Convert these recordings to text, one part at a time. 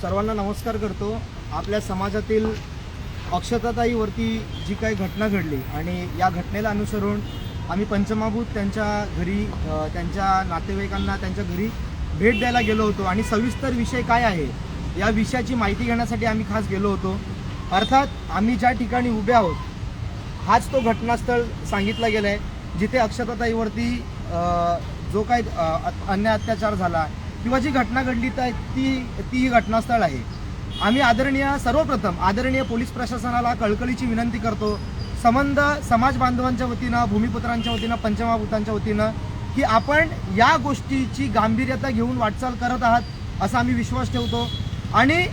सर्वांना नमस्कार करतो. आपल्या समाजातील अक्षताताईवरती जी काही घटना घडली आणि या घटनेला अनुसरून आम्ही पंचमाभूत त्यांच्या घरी त्यांच्या नातेवाईकांना त्यांच्या घरी भेट द्यायला गेलो होतो. आणि सविस्तर विषय काय आहे या विषयाची माहिती घेण्यासाठी आम्ही खास गेलो होतो. अर्थात आम्ही ज्या ठिकाणी उभे आहोत हाच तो घटनास्थळ सांगितला गेला आहे जिथे अक्षताताईवरती जो काही अन्य अन्याय अत्याचार झाला किंवा जी घटना घडली तर ती ती ही घटनास्थळ आहे. आम्ही आदरणीय सर्वप्रथम आदरणीय पोलीस प्रशासनाला कळकळीची विनंती करतो. संबंध समाज बांधवांच्या वतीनं भूमिपुत्रांच्या वतीनं पंचमहाभूतांच्या वतीनं की आपण या गोष्टीची गांभीर्यता घेऊन वाटचाल करत आहात असा आम्ही विश्वास ठेवतो. आणि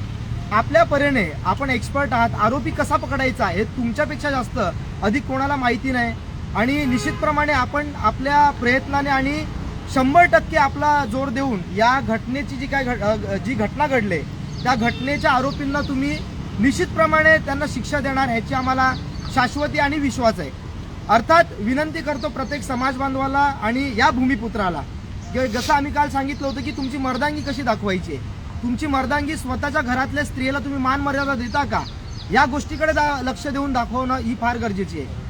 आपल्या परीने आपण एक्सपर्ट आहात. आरोपी कसा पकडायचा हे तुमच्यापेक्षा जास्त अधिक कोणाला माहिती नाही. आणि निश्चितप्रमाणे आपण आपल्या प्रयत्नाने आणि शंभर टक्के आपला जोर देऊन या घटनेची जी काय घट- जी घटना घडले त्या घटनेच्या आरोपींना तुम्ही निश्चितप्रमाणे त्यांना शिक्षा देणार ह्याची आम्हाला शाश्वती आणि विश्वास आहे. अर्थात विनंती करतो प्रत्येक समाज बांधवाला आणि या भूमिपुत्राला. जसं आम्ही काल सांगितलं होतं की तुमची मर्दांगी कशी दाखवायची? आहे तुमची मर्दांगी स्वतःच्या घरातल्या स्त्रीला तुम्ही मान मर्यादा देता का? या गोष्टीकडे लक्ष देऊन दाखवणं ही फार गरजेची आहे.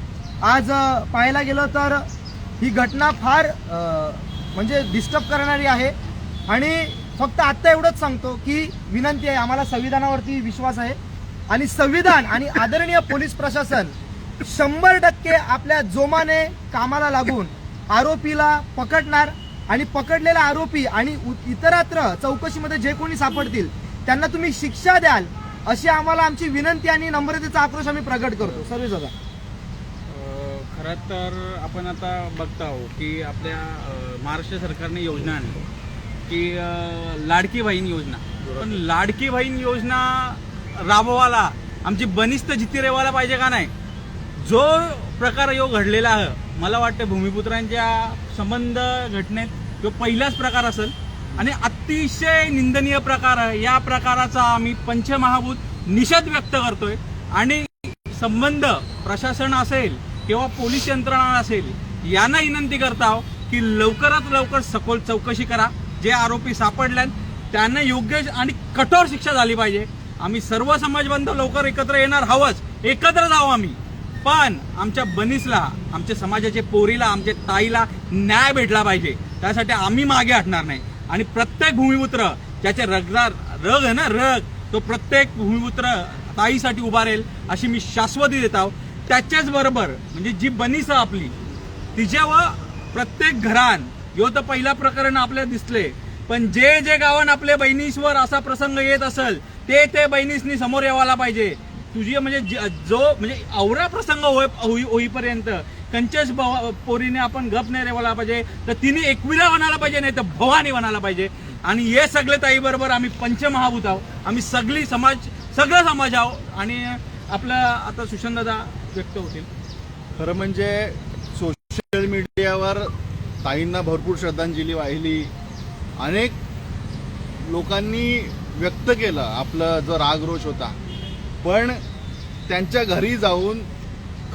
आज पाहायला गेलं तर ही घटना फार म्हणजे डिस्टर्ब करणारी आहे. आणि फक्त आत्ता एवढंच सांगतो की विनंती आहे आम्हाला संविधानावरती विश्वास आहे. आणि संविधान आणि आदरणीय पोलीस प्रशासन शंभर टक्के आपल्या जोमाने कामाला लागून आरोपीला पकडणार आणि पकडलेला आरोपी आणि इतरत्र चौकशीमध्ये जे कोणी सापडतील त्यांना तुम्ही शिक्षा द्याल अशी आम्हाला आमची विनंती आणि नम्रतेचा आक्रोश आम्ही प्रकट करतो. सर्व दादा खरं तर आपण आता बघता आहोत की आपल्या अ, महाराष्ट्र सरकारने योजना आणली. की अ, लाडकी बहीण योजना. पण लाडकी बहीण योजना राबवायला आमची बनिस्त जिती रेवायला पाहिजे का नाही? जो प्रकार यो घडलेला आहे मला वाटतं भूमिपुत्रांच्या संबंध घटनेत तो पहिलाच प्रकार असेल. आणि अतिशय निंदनीय प्रकार आहे. या प्रकाराचा आम्ही पंचमहाभूत निषेध व्यक्त करतोय. आणि संबंध प्रशासन असेल किंवा पोलीस यंत्रणा असेल यांना विनंती करत आहो की लवकरात लवकर सखोल चौकशी करा. जे आरोपी सापडल्यात त्यांना योग्य आणि कठोर शिक्षा झाली पाहिजे. आम्ही सर्व समाजबंधव लवकर एकत्र येणार हवंच एकत्र जाऊ आम्ही. पण आमच्या बनीसला आमच्या समाजाचे पोरीला आमच्या ताईला न्याय भेटला पाहिजे. त्यासाठी आम्ही मागे हटणार नाही. आणि प्रत्येक भूमिपुत्र ज्याचे रगदार रग आहे ना रग तो प्रत्येक भूमिपुत्र ताईसाठी उभा राहील अशी मी शाश्वती देत आहोत त्याच्याच बरोबर म्हणजे जी बनीस आपली तिच्यावर प्रत्येक घरान ह्यो तर पहिला प्रकरण आपल्याला दिसले. पण जे जे गावान आपल्या बहिणीसवर असा प्रसंग येत असेल ते ते बहिणीसनी समोर यावायला पाहिजे. तुझी म्हणजे जो म्हणजे आवरा प्रसंग होय होई- होईपर्यंत कंचस भव- पोरीने आपण गप नाही रेवायला पाहिजे तर तिने एकविरा म्हणायला पाहिजे नाही तर भवानी म्हणायला पाहिजे. आणि हे सगळे ताई बरोबर आम्ही पंचमहाभूत आहोत. आम्ही सगळी समाज सगळं समाज आहोत. आणि आपलं आता सुशांत दादा व्यक्त होतील. खरं म्हणजे सोशल मीडियावर ताईंना भरपूर श्रद्धांजली वाहिली. अनेक लोकांनी व्यक्त केलं आपलं जो रागरोष होता. पण त्यांच्या घरी जाऊन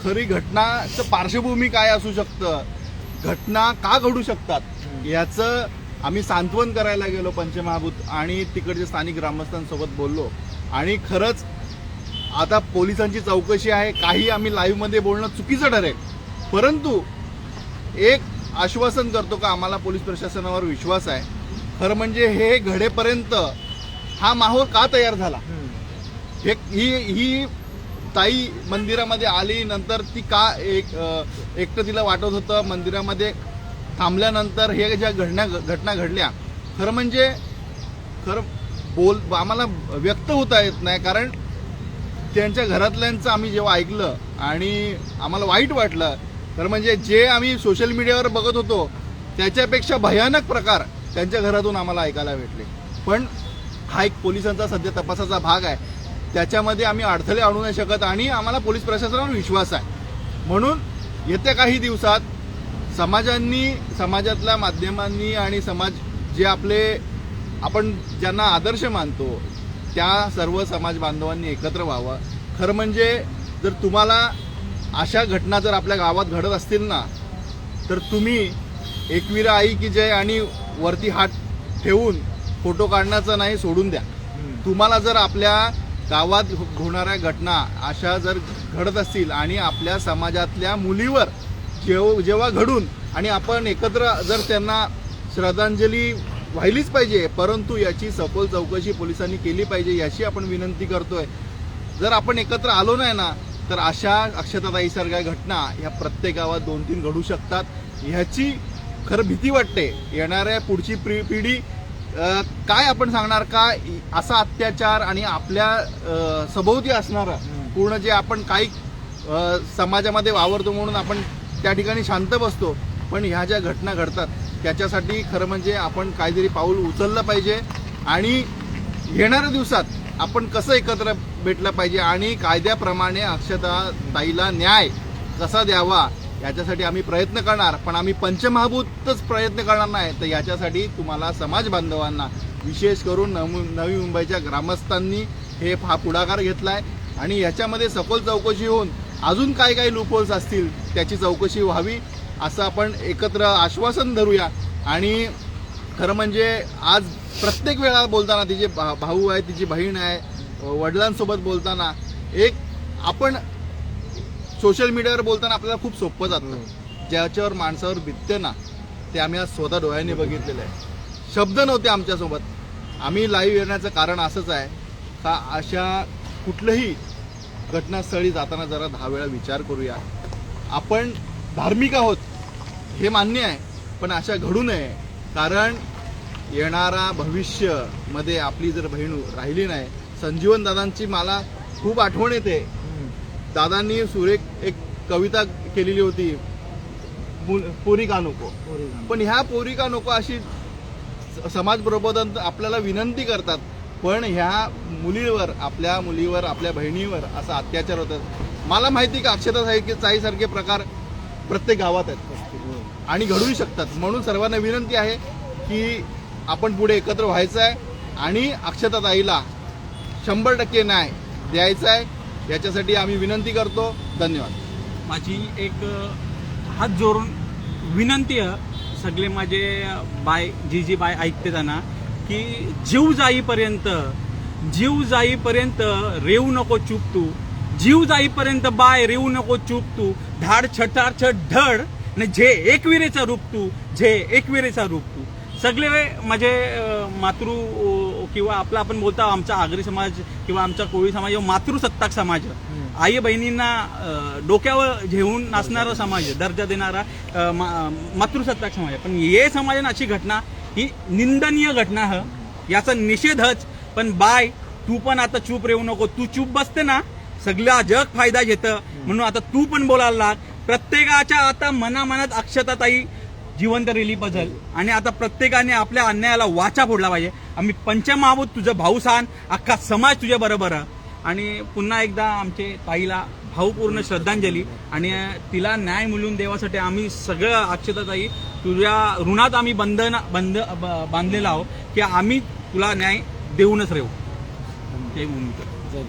खरी घटनाचं पार्श्वभूमी काय असू शकतं? घटना का घडू शकतात? याचं आम्ही सांत्वन करायला गेलो पंचमहाभूत आणि तिकडच्या स्थानिक ग्रामस्थांसोबत बोललो. आणि खरंच आता पोलिसांची चौकशी आहे काही आम्ही लाईव्हमध्ये बोलणं चुकीचं ठरेल. परंतु एक आश्वासन करतो का आम्हाला पोलीस प्रशासनावर विश्वास आहे. खरं म्हणजे हे घडेपर्यंत हा माहोल का तयार झाला? हे ही ही ताई मंदिरामध्ये आली नंतर ती का एक एकटं तिला वाटत होतं मंदिरामध्ये थांबल्यानंतर हे ज्या घडण्या घटना घडल्या खरं म्हणजे खरं बोल आम्हाला व्यक्त होता येत नाही कारण त्यांच्या घरातल्यांचं आम्ही जेव्हा ऐकलं आणि आम्हाला वाईट वाटलं तर म्हणजे जे आम्ही सोशल मीडियावर बघत होतो त्याच्यापेक्षा भयानक प्रकार त्यांच्या घरातून आम्हाला ऐकायला भेटले. पण हा एक पोलिसांचा सध्या तपासाचा भाग आहे. त्याच्यामध्ये आम्ही अडथळे आणू नाही शकत आणि आम्हाला पोलीस प्रशासनावर विश्वास आहे. म्हणून येत्या काही दिवसात समाजांनी समाजातल्या माध्यमांनी आणि समाज जे आपले आपण ज्यांना आदर्श मानतो त्या सर्व समाज बांधवांनी एकत्र व्हावं. खरं म्हणजे जर तुम्हाला अशा घटना जर आपल्या गावात घडत असतील ना तर तुम्ही एकविरा आई की जय आणि वरती हात ठेवून फोटो काढण्याचं नाही सोडून द्या. तुम्हाला जर आपल्या गावात होणाऱ्या घटना अशा जर घडत असतील आणि आपल्या समाजातल्या मुलीवर जेव जेव्हा घडून आणि आपण एकत्र जर त्यांना श्रद्धांजली व्हायलीच पाहिजे परंतु याची सखोल चौकशी पोलिसांनी केली पाहिजे याची आपण विनंती करतोय. जर आपण एकत्र आलो नाही ना तर अशा अक्षताताईसारख्या घटना ह्या प्रत्येक गावात दोन तीन घडू शकतात. ह्याची खरं भीती वाटते. येणाऱ्या पुढची पि- पिढी काय आपण सांगणार का? असा अत्याचार आणि आपल्या सभोवती असणारं पूर्ण जे आपण काही समाजामध्ये वावरतो म्हणून आपण त्या ठिकाणी शांत बसतो. पण ह्या ज्या घटना घडतात त्याच्यासाठी खरं म्हणजे आपण काहीतरी पाऊल उचललं पाहिजे. आणि येणाऱ्या दिवसात आपण कसं एकत्र भेटलं पाहिजे आणि कायद्याप्रमाणे अक्षता ताईला न्याय कसा द्यावा याच्यासाठी आम्ही प्रयत्न करणार. पण आम्ही पंचमहाभूतच प्रयत्न करणार नाही. तर याच्यासाठी तुम्हाला समाज बांधवांना विशेष करून नमु नवी मुंबईच्या ग्रामस्थांनी हे हा पुढाकार घेतला आहे आणि याच्यामध्ये सखोल चौकशी होऊन अजून काय काय लूपहोल्स असतील त्याची चौकशी व्हावी. असं आपण एकत्र आश्वासन धरूया. आणि खरं म्हणजे आज प्रत्येक वेळा बोलताना तिचे भा- भाऊ आहे तिची बहीण आहे वडिलांसोबत बोलताना एक आपण सोशल मीडियावर बोलताना आपल्याला खूप सोपं जातं. ज्याच्यावर माणसावर बितते ना ते आम्ही आज स्वतः डोळ्यांनी बघितलेलं आहे. शब्द नव्हते आमच्यासोबत. आम्ही लाईव्ह येण्याचं कारण असंच आहे का अशा कुठलंही घटनास्थळी जाताना जरा दहा वेळा विचार करूया. आपण धार्मिक आहोत. हे मान्य आहे पण अशा घडू नये. कारण येणारा भविष्यमध्ये आपली जर बहीण राहिली नाही संजीवन दादांची मला खूप आठवण येते. दादांनी सुरेख एक कविता केलेली होती पोरी का नको? पण ह्या पोरी का नको अशी समाज प्रबोधन आपल्याला विनंती करतात. पण ह्या मुलीवर आपल्या मुलीवर आपल्या बहिणीवर असा अत्याचार होतात. मला माहिती का अक्षता सारखे सारखे प्रकार प्रत्येक गावात आहेत. आणि घडूही शकतात. म्हणून सर्वांना विनंती आहे की आपण पुढे एकत्र व्हायचं आहे आणि अक्षता ताईला शंभर टक्के न्याय द्यायचा आहे. याच्यासाठी आम्ही विनंती करतो. धन्यवाद. माझी एक हात जोडून विनंती आहे सगळे माझे बाय जी जी बाय ऐकते त्यांना की जीव जाईपर्यंत जीव जाईपर्यंत रेऊ नको चूप तू. जीव जाईपर्यंत बाय रेऊ नको चूप तू. धाड छटार छट धड. आणि झे एकविरेचा रूप तू. झे एकविरेचा रूप तू. सगळे माझे अ, मातृ किंवा आपला आपण बोलता आमचा आगरी समाज किंवा आमचा कोळी समाज मातृसत्ताक समाज. आई बहिणींना डोक्यावर घेऊन नाचणारा समाज दर्जा देणारा मातृसत्ताक समाज. पण हे समाजाने अशी घटना ही निंदनीय घटना ह. याचा निषेधच. पण बाय तू पण आता चूप रेऊ नको. तू चूप बसते ना सगळा जग फायदा घेतं. म्हणून आता तू पण बोलायला लाग. प्रत्येकाच्या आता मनामनात अक्षताताई जिवंत रेली बदल. आणि आता प्रत्येकाने आपल्या अन्यायाला वाचा फोडला पाहिजे. आम्ही पंचमहाभूत तुझं भाऊ सान अख्खा समाज तुझ्या बरोबर. आणि पुन्हा एकदा आमचे ताईला भावपूर्ण श्रद्धांजली. आणि तिला न्याय मिळवून देवासाठी आम्ही सगळं अक्षताताई तुझ्या ऋणात आम्ही बंधन बंध ब- बांधलेला आहोत की आम्ही तुला न्याय देऊनच राहू. जय भूमी. जय